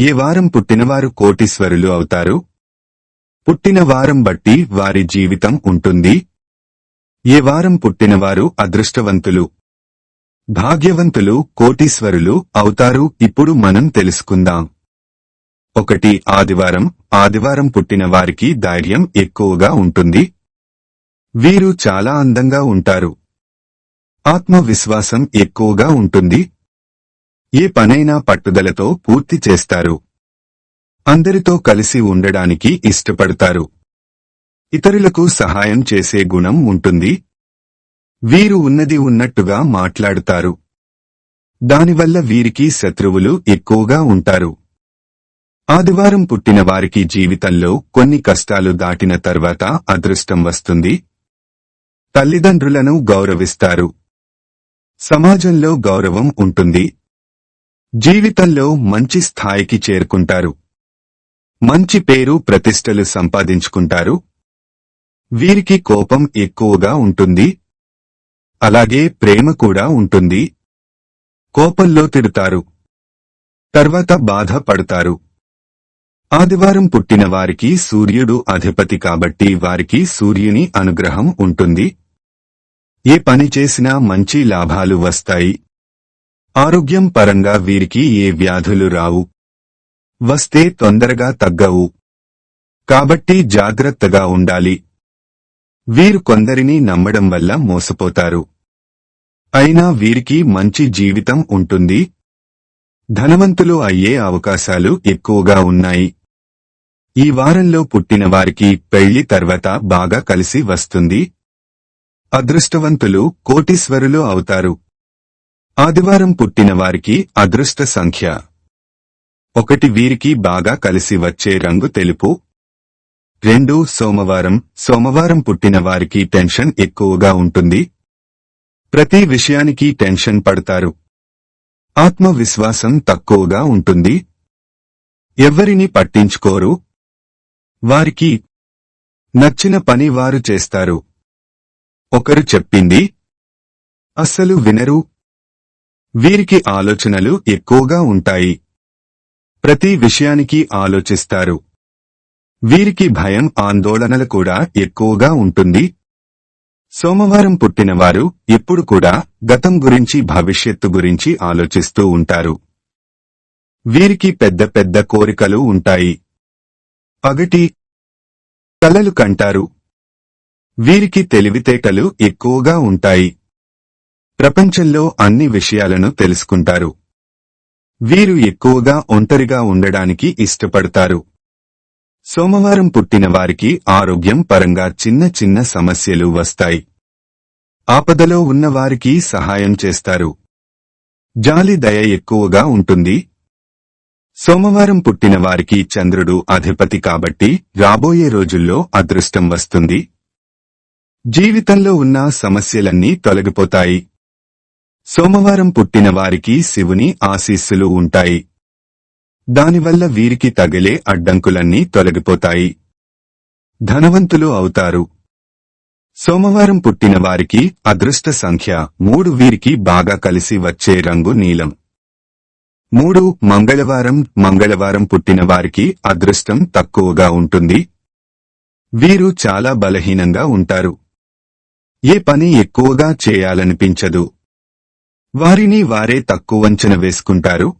ఏ వారం పుట్టినవారు కోటీశ్వరులు అవుతారు? పుట్టిన వారం బట్టి వారి జీవితం ఉంటుంది. ఏ వారం పుట్టినవారు అదృష్టవంతులు? భాగ్యవంతులు కోటీశ్వరులు అవుతారు. ఇప్పుడు మనం తెలుసుకుందాం. ఒకటి ఆదివారం. ఆదివారం పుట్టిన వారికి ధైర్యం ఎక్కువగా ఉంటుంది. వీరు చాలా అందంగా ఉంటారు. ఆత్మవిశ్వాసం ఎక్కువగా ఉంటుంది. ఏ పనైనా పట్టుదలతో పూర్తి చేస్తారు. అందరితో కలిసి ఉండడానికి ఇష్టపడతారు. ఇతరులకు సహాయం చేసే గుణం ఉంటుంది. వీరు ఉన్నది ఉన్నట్టుగా మాట్లాడుతారు. దానివల్ల వీరికి శత్రువులు ఎక్కువగా ఉంటారు. ఆదివారం పుట్టిన వారికి జీవితంలో కొన్ని కష్టాలు దాటిన తర్వాత అదృష్టం వస్తుంది. తల్లిదండ్రులను గౌరవిస్తారు. సమాజంలో గౌరవం ఉంటుంది. జీవితంలో మంచి స్థాయికి చేరుకుంటారు. మంచి పేరు ప్రతిష్టలు సంపాదించుకుంటారు. వీరికి కోపం ఎక్కువగా ఉంటుంది. అలాగే ప్రేమ కూడా ఉంటుంది. కోపంలో తిడతారు. తర్వాత బాధపడతారు ఆదివారం పుట్టిన వారికి సూర్యుడు అధిపతి కాబట్టి వారికి సూర్యుని అనుగ్రహం ఉంటుంది. ఏ పని చేసినా మంచి లాభాలు వస్తాయి. ఆరోగ్యం పరంగా వీరికి ఏ వ్యాధులు రావు? వస్తే తొందరగా తగ్గవు. కాబట్టి జాగ్రత్తగా ఉండాలి. వీరు కొందరిని నమ్మడం వల్ల మోసపోతారు. అయినా వీరికి మంచి జీవితం ఉంటుంది. ధనవంతులు అయ్యే అవకాశాలు ఎక్కువగా ఉన్నాయి. ఈ వారంలో పుట్టిన వారికి పెళ్ళి తర్వాత బాగా కలిసి వస్తుంది. అదృష్టవంతులు కోటీశ్వరులు అవుతారు. ఆదివారం పుట్టిన వారికి అదృష్ట సంఖ్య. ఒకటి వీరికి బాగా కలిసి వచ్చే రంగు తెలుపు. రెండు సోమవారం సోమవారం పుట్టిన వారికి టెన్షన్ ఎక్కువగా ఉంటుంది. ప్రతి విషయానికి టెన్షన్ పడతారు. ఆత్మవిశ్వాసం తక్కువగా ఉంటుంది. ఎవ్వరిని పట్టించుకోరు. వారికి నచ్చిన పని వారు చేస్తారు. ఒకరు చెప్పింది అస్సలు వినరు వీరికి ఆలోచనలు ఎక్కువగా ఉంటాయి. ప్రతి విషయానికి ఆలోచిస్తారు. వీరికి భయం ఆందోళనలు కూడా ఎక్కువగా ఉంటుంది. సోమవారం పుట్టినవారు ఎప్పుడు కూడా గతం గురించి భవిష్యత్తు గురించి ఆలోచిస్తూ ఉంటారు. వీరికి పెద్ద పెద్ద కోరికలు ఉంటాయి. పగటి కలలు కంటారు. వీరికి తెలివితేటలు ఎక్కువగా ఉంటాయి. ప్రపంచంలో అన్ని విషయాలను తెలుసుకుంటారు. వీరు ఎక్కువగా ఒంటరిగా ఉండడానికి ఇష్టపడతారు. సోమవారం పుట్టిన వారికి ఆరోగ్యం పరంగా చిన్న చిన్న సమస్యలు వస్తాయి. ఆపదలో ఉన్నవారికి సహాయం చేస్తారు. జాలి దయ ఎక్కువగా ఉంటుంది. సోమవారం పుట్టిన వారికి చంద్రుడు అధిపతి కాబట్టి రాబోయే రోజుల్లో అదృష్టం వస్తుంది. జీవితంలో ఉన్న సమస్యలన్నీ తొలగిపోతాయి. సోమవారం పుట్టిన వారికి శివుని ఆశీస్సులు ఉంటాయి. దానివల్ల వీరికి తగిలే అడ్డంకులన్నీ తొలగిపోతాయి. ధనవంతులు అవుతారు. సోమవారం పుట్టిన వారికి అదృష్ట సంఖ్య మూడు వీరికి బాగా కలిసి వచ్చే రంగు నీలం. మూడు మంగళవారం మంగళవారం పుట్టిన వారికి అదృష్టం తక్కువగా ఉంటుంది. వీరు చాలా బలహీనంగా ఉంటారు. ఏ పని ఎక్కువగా చేయాలనిపించదు. వారిని వారే తక్కువంచన వేసుకుంటారు.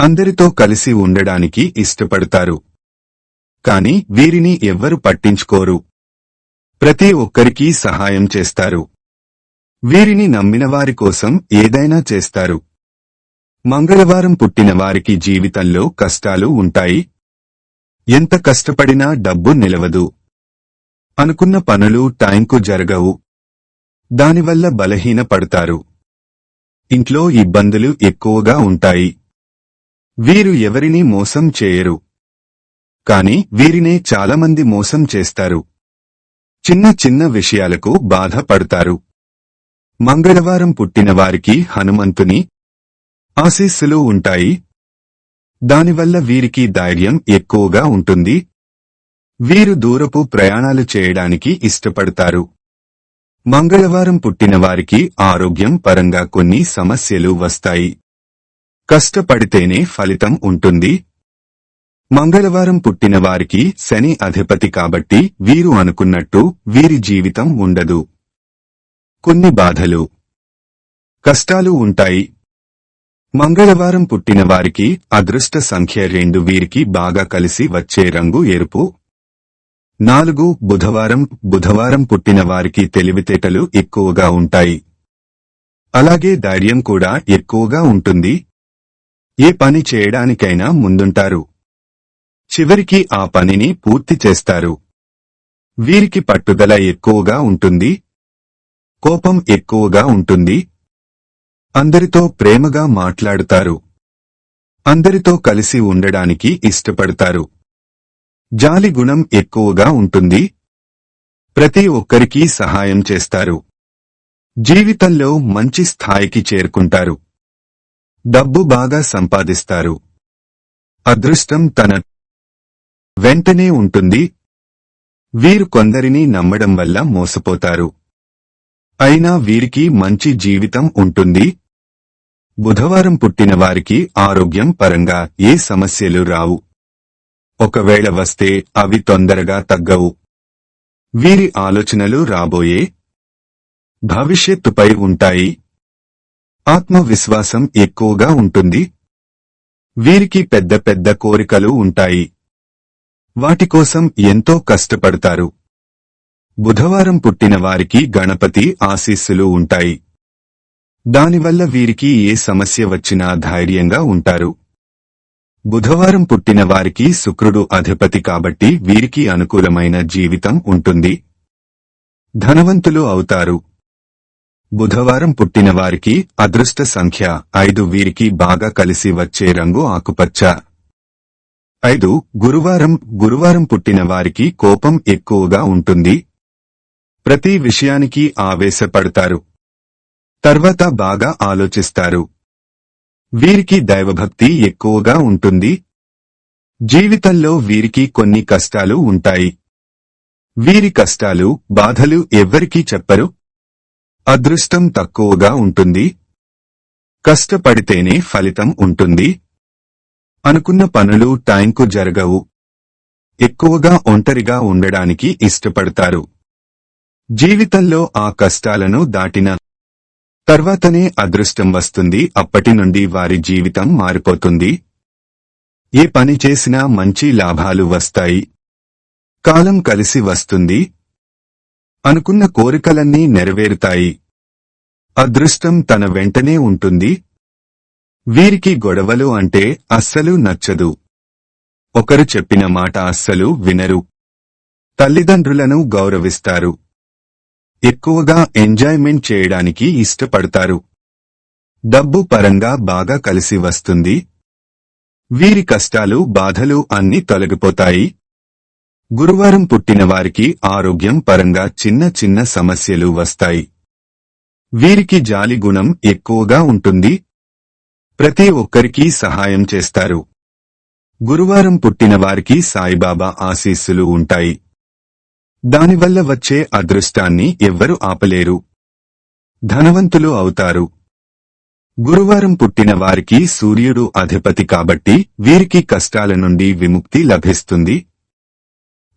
అందరితో కలిసి ఉండడానికి ఇష్టపడతారు. కాని వీరిని ఎవ్వరు పట్టించుకోరు. ప్రతి ఒక్కరికీ సహాయం చేస్తారు. వీరిని నమ్మిన వారి కోసం ఏదైనా చేస్తారు. మంగళవారం పుట్టిన వారికి జీవితంలో కష్టాలు ఉంటాయి. ఎంత కష్టపడినా డబ్బు నిలవదు. అనుకున్న పనులు టైంకు జరగవు. దానివల్ల బలహీన పడతారు ఇంట్లో ఇబ్బందులు ఎక్కువగా ఉంటాయి. వీరు ఎవరినీ మోసం చేయరు. కాని వీరినే చాలామంది మోసం చేస్తారు. చిన్న చిన్న విషయాలకు బాధపడతారు. మంగళవారం పుట్టిన వారికి హనుమంతుని ఆశీస్సులు ఉంటాయి. దానివల్ల వీరికి ధైర్యం ఎక్కువగా ఉంటుంది. వీరు దూరపు ప్రయాణాలు చేయడానికి ఇష్టపడతారు. మంగళవారం పుట్టిన వారికి ఆరోగ్యం పరంగా కొన్ని సమస్యలు వస్తాయి. కష్టపడితేనే ఫలితం ఉంటుంది. మంగళవారం పుట్టిన వారికి శని అధిపతి కాబట్టి వీరు అనుకున్నట్టు వీరి జీవితం ఉండదు. కొన్ని బాధలు. కష్టాలు ఉంటాయి. మంగళవారం పుట్టిన వారికి అదృష్ట సంఖ్య రెండు వీరికి బాగా కలిసి వచ్చే రంగు ఎరుపు నాలుగు బుధవారం బుధవారం పుట్టిన వారికి తెలివితేటలు ఎక్కువగా ఉంటాయి. అలాగే ధైర్యం కూడా ఎక్కువగా ఉంటుంది. ఏ పని చేయడానికైనా ముందుంటారు. చివరికి ఆ పనిని పూర్తి చేస్తారు. వీరికి పట్టుదల ఎక్కువగా ఉంటుంది. కోపం ఎక్కువగా ఉంటుంది. అందరితో ప్రేమగా మాట్లాడుతారు. అందరితో కలిసి ఉండడానికి ఇష్టపడతారు. జాలి గుణం ఎక్కువగా ఉంటుంది. ప్రతి ఒక్కరికి సహాయం చేస్తారు. జీవితంలో మంచి స్థాయికి చేరుకుంటారు. డబ్బు బాగా సంపాదిస్తారు. అదృష్టం తన వెంటనే ఉంటుంది. వీరు కొందరిని నమ్మడం వల్ల మోసపోతారు. అయినా వీరికి మంచి జీవితం ఉంటుంది. బుధవారం పుట్టిన వారికి ఆరోగ్యం పరంగా ఏ సమస్యలు రావు. ఒకవేళ వస్తే అవి తొందరగా తగ్గవు. వీరి ఆలోచనలు రాబోయే భవిష్యత్తుపై ఉంటాయి. ఆత్మవిశ్వాసం ఎక్కువగా ఉంటుంది. వీరికి పెద్ద పెద్ద కోరికలు ఉంటాయి. వాటి కోసం ఎంతో కష్టపడతారు. బుధవారం పుట్టిన వారికి గణపతి ఆశీస్సులు ఉంటాయి. దానివల్ల వీరికి ఏ సమస్య వచ్చినా ధైర్యంగా ఉంటారు. బుధవారం పుట్టిన వారికి శుక్రుడు అధిపతి కాబట్టి వీరికి అనుకూలమైన జీవితం ఉంటుంది. ధనవంతులు అవుతారు. బుధవారం పుట్టిన వారికి అదృష్ట సంఖ్య ఐదు వీరికి బాగా కలిసి వచ్చే రంగు ఆకుపచ్చ. ఐదు గురువారం గురువారం పుట్టిన వారికి కోపం ఎక్కువగా ఉంటుంది. ప్రతి విషయానికి ఆవేశపడతారు. తర్వాత బాగా ఆలోచిస్తారు. వీరికి దైవభక్తి ఎక్కువగా ఉంటుంది. జీవితంలో వీరికి కొన్ని కష్టాలు ఉంటాయి. వీరి కష్టాలు బాధలు ఎవ్వరికీ చెప్పరు. అదృష్టం తక్కువగా ఉంటుంది. కష్టపడితేనే ఫలితం ఉంటుంది. అనుకున్న పనులు టైంకు జరగవు. ఎక్కువగా ఒంటరిగా ఉండడానికి ఇష్టపడతారు. జీవితంలో ఆ కష్టాలను దాటిన తర్వాతనే అదృష్టం వస్తుంది. అప్పటి నుండి వారి జీవితం మారిపోతుంది. ఏ పని చేసినా మంచి లాభాలు వస్తాయి. కాలం కలిసి వస్తుంది. అనుకున్న కోరికలన్నీ నెరవేరుతాయి. అదృష్టం తన వెంటనే ఉంటుంది. వీరికి గొడవలు అంటే అస్సలు నచ్చదు. ఒకరు చెప్పిన మాట అస్సలు వినరు. తల్లిదండ్రులను గౌరవిస్తారు. ఎక్కువగా ఎంజాయ్మెంట్ చేయడానికి ఇష్టపడతారు. డబ్బు పరంగా బాగా కలిసి వస్తుంది. వీరి కష్టాలు బాధలు అన్ని తొలగిపోతాయి. గురువారం పుట్టిన వారికి ఆరోగ్యం పరంగా చిన్న చిన్న సమస్యలు వస్తాయి. వీరికి జాలి గుణం ఎక్కువగా ఉంటుంది. ప్రతి ఒక్కరికి సహాయం చేస్తారు. గురువారం పుట్టిన వారికి సాయిబాబా ఆశీస్సులు ఉంటాయి. దానివల్ల వచ్చే అదృష్టాన్ని ఎవ్వరు ఆపలేరు. ధనవంతులు అవుతారు. గురువారం పుట్టిన వారికి సూర్యుడు అధిపతి కాబట్టి వీరికి కష్టాల నుండి విముక్తి లభిస్తుంది.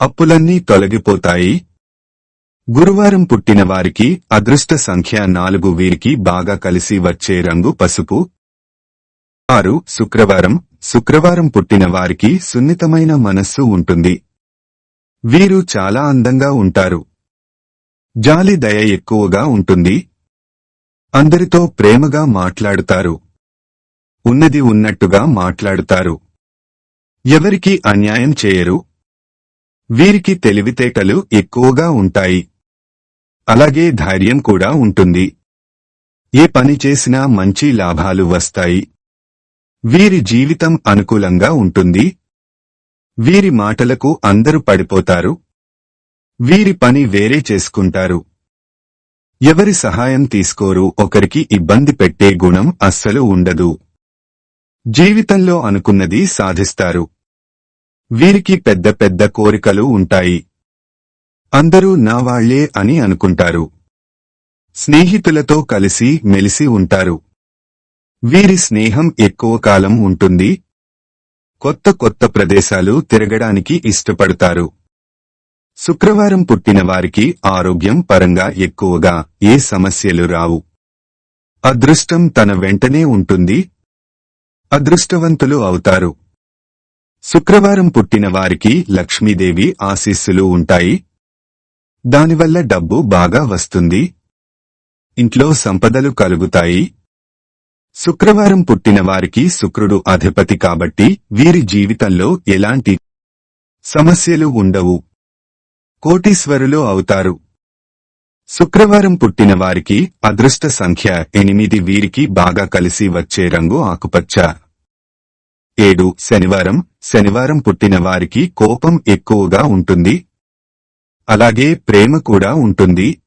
అప్పులన్నీ తొలగిపోతాయి. గురువారం పుట్టిన వారికి అదృష్ట సంఖ్య నాలుగు వీరికి బాగా కలిసి వచ్చే రంగు పసుపు. ఆరు శుక్రవారం. శుక్రవారం పుట్టిన వారికి సున్నితమైన మనస్సు ఉంటుంది. వీరు చాలా అందంగా ఉంటారు. జాలి దయ ఎక్కువగా ఉంటుంది. అందరితో ప్రేమగా మాట్లాడుతారు. ఉన్నది ఉన్నట్టుగా మాట్లాడుతారు. ఎవరికి అన్యాయం చేయరు. వీరికి తెలివితేటలు ఎక్కువగా ఉంటాయి. అలాగే ధైర్యం కూడా ఉంటుంది. ఏ పని చేసినా మంచి లాభాలు వస్తాయి. వీరి జీవితం అనుకూలంగా ఉంటుంది. వీరి మాటలకు అందరూ పడిపోతారు. వీరి పని వేరే చేసుకుంటారు. ఎవరి సహాయం తీసుకోరు ఒకరికి ఇబ్బంది పెట్టే గుణం అస్సలు ఉండదు. జీవితంలో అనుకున్నది సాధిస్తారు. వీరికి పెద్ద పెద్ద కోరికలు ఉంటాయి. అందరూ నా వాళ్ళే అని అనుకుంటారు. స్నేహితులతో కలిసి మెలిసి ఉంటారు. వీరి స్నేహం ఎక్కువ కాలం ఉంటుంది కొత్త కొత్త ప్రదేశాలు తిరగడానికి ఇష్టపడతారు. శుక్రవారం పుట్టిన వారికి ఆరోగ్యం పరంగా ఎక్కువగా ఏ సమస్యలు రావు. అదృష్టం తన వెంటనే ఉంటుంది. అదృష్టవంతులు అవుతారు. శుక్రవారం పుట్టిన వారికి లక్ష్మీదేవి ఆశీస్సులు ఉంటాయి. దానివల్ల డబ్బు బాగా వస్తుంది. ఇంట్లో సంపదలు కలుగుతాయి. శుక్రవారం పుట్టిన వారికి శుక్రుడు అధిపతి కాబట్టి వీరి జీవితంలో ఎలాంటి సమస్యలు ఉండవు. కోటీశ్వరులు అవుతారు. శుక్రవారం పుట్టిన వారికి అదృష్ట సంఖ్య ఎనిమిది వీరికి బాగా కలిసి వచ్చే రంగు ఆకుపచ్చ. ఏడు శనివారం శనివారం పుట్టిన వారికి కోపం ఎక్కువగా ఉంటుంది. అలాగే ప్రేమ కూడా ఉంటుంది.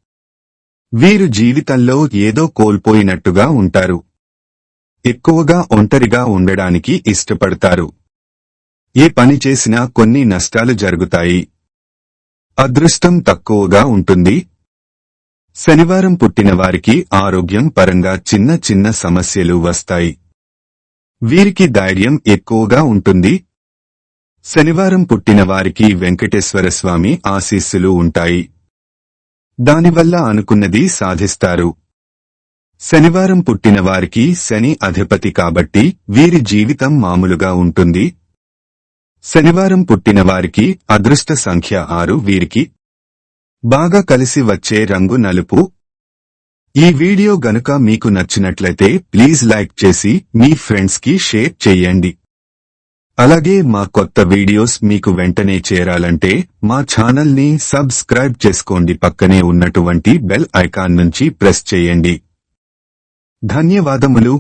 వీరు జీవితంలో ఏదో కోల్పోయినట్టుగా ఉంటారు. ఎక్కువగా ఒంటరిగా ఉండడానికి ఇష్టపడతారు. ఏ పని చేసినా కొన్ని నష్టాలు జరుగుతాయి. అదృష్టం తక్కువగా ఉంటుంది. శనివారం పుట్టిన వారికి ఆరోగ్యం పరంగా చిన్న చిన్న సమస్యలు వస్తాయి. వీరికి ధైర్యం ఎక్కువగా ఉంటుంది. శనివారం పుట్టిన వారికి వెంకటేశ్వర స్వామి ఆశీస్సులు ఉంటాయి. దానివల్ల అనుకున్నది సాధిస్తారు. శనివారం పుట్టిన వారికి శని అధిపతి కాబట్టి వీరి జీవితం మామూలుగా ఉంటుంది. శనివారం పుట్టిన వారికి అదృష్ట సంఖ్య ఆరు వీరికి బాగా కలిసి వచ్చే రంగు నలుపు. ఈ వీడియో గనుక మీకు నచ్చినట్లయితే ప్లీజ్ లైక్ చేసి మీ ఫ్రెండ్స్కి షేర్ చేయండి. అలాగే మా కొత్త వీడియోస్ మీకు వెంటనే చేరాలంటే మా ఛానల్ని సబ్స్క్రైబ్ చేసుకోండి. పక్కనే ఉన్నటువంటి బెల్ ఐకాన్ నుంచి ప్రెస్ చేయండి. ధన్యవాదములు